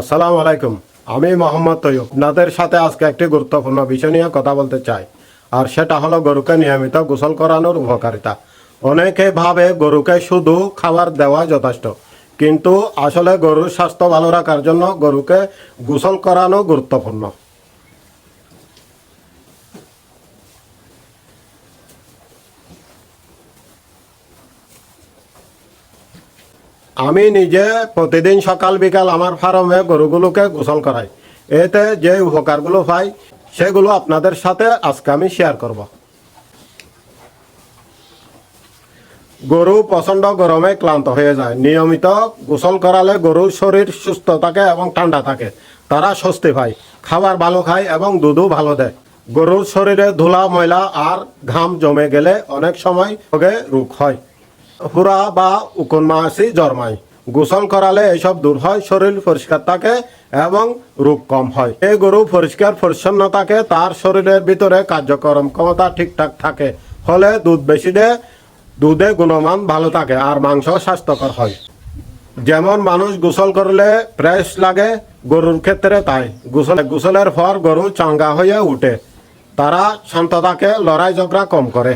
আসসালামু আলাইকুম। আমি মোহাম্মদ তৈয়ব। নাদের সাথে আজকে একটি গুরুত্বপূর্ণ বিষয় নিয়ে কথা বলতে চাই। আর সেটা হলো গরুকে নিয়মিত গোসল করানোর উপকারিতা। অনেকে ভাবে গরুকে শুধু খাবার দেওয়া যথেষ্ট। কিন্তু আসলে গরুর স্বাস্থ্য ভালো রাখার জন্য গরুকে গোসল করানো গুরুত্বপূর্ণ। আমি নিজে প্রতিদিন সকাল, বিকাল আমার ফার্মে গরুগুলোকে গোসল করাই। এতে যে উপকারগুলো পাই, সেগুলো আপনাদের সাথে আজকে আমি শেয়ার করব। গরু প্রচণ্ড গরমে ক্লান্ত হয়ে যায়। নিয়মিত গোসল করালে গরুর শরীর সুস্থ থাকে এবং ঠান্ডা থাকে। তারা স্বস্তি পায়। খাবার ভালো খায় এবং দুধও ভালো দেয়। গরুর শরীরে ধুলা, ময়লা আর ঘাম জমে গেলে অনেক সময় রোগে রোগ হয়। হুরা বা উকনমাসি জন্মায়। গোসল করালে এসব দূর হয়, শরীর পরিষ্কার থাকে এবং রোগ কম হয়। এই গরু পরিষ্কার, পরিচ্ছন্ন থাকে, তার শরীরের ভিতরে কার্যক্রম ক্ষমতা ঠিকঠাক থাকে। ফলে দুধ বেশি দেয় দুধে গুণমান ভালো থাকে আর মাংস স্বাস্থ্যকর হয়। যেমন মানুষ গোসল করলে ফ্রেশ লাগে, গরুর ক্ষেত্রে তাই। গোসল, গোসলের পর গরু চাঙ্গা হয়ে উঠে। তারা শান্ত থাকে, লড়াই ঝগড়া কম করে।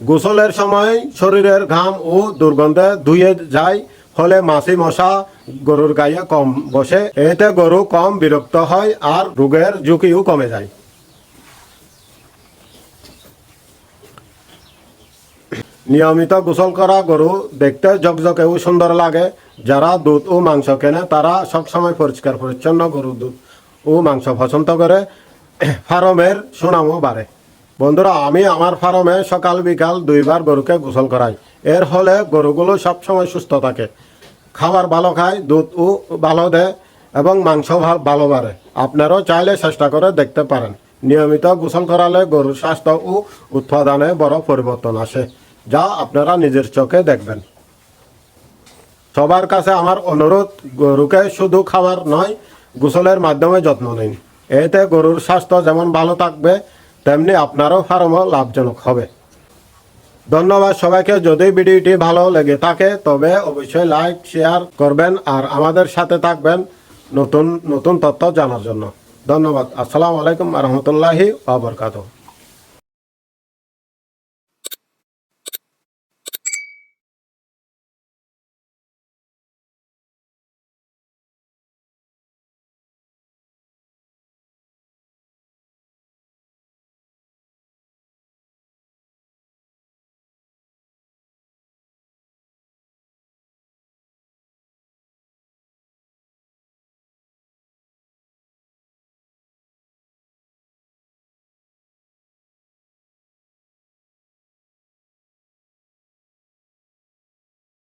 গোসলের সময় শরীরের ঘাম ও দুর্গন্ধে ধুয়ে যায়, ফলে মাছি মশা গরুর গায়ে কম বসে। এতে গরু কম বিরক্ত হয় আর রোগের ঝুঁকিও কমে যায়। নিয়মিত গোসল করা গরু দেখতে ঝকঝকেও সুন্দর লাগে। যারা দুধ ও মাংস কেনে, তারা সবসময় পরিষ্কার পরিচ্ছন্ন গরু দুধ ও মাংস পছন্দ করে। ফার্মের সুনামও বাড়ে। বন্ধুরা, আমি আমার ফার্মে সকাল বিকাল দুইবার গরুকে গোসল করাই। এর ফলে গরুগুলো সবসময় সুস্থ থাকে। খাবার ভালো খায়, দুধ ও ভালো দেয় এবং মাংস ভালো বাড়ে। আপনারাও চাইলে চেষ্টা করে দেখতে পারেন। নিয়মিত গোসল করালে গরুর স্বাস্থ্য ও উৎপাদনে বড় পরিবর্তন আসে, যা আপনারা নিজের চোখে দেখবেন। সবার কাছে আমার অনুরোধ, গরুকে শুধু খাবার নয়, গোসলের মাধ্যমে যত্ন নিন। এতে গরুর স্বাস্থ্য যেমন ভালো থাকবে তেমনি আপনারও ফার্মও লাভজনক হবে। ধন্যবাদ সবাইকে। যদি ভিডিওটি ভালো লেগে থাকে, তবে অবশ্যই লাইক, শেয়ার করবেন আর আমাদের সাথে থাকবেন নতুন নতুন তথ্য জানার জন্য। ধন্যবাদ। আসসালামু আলাইকুম রহমতুল্লাহি আবরকাত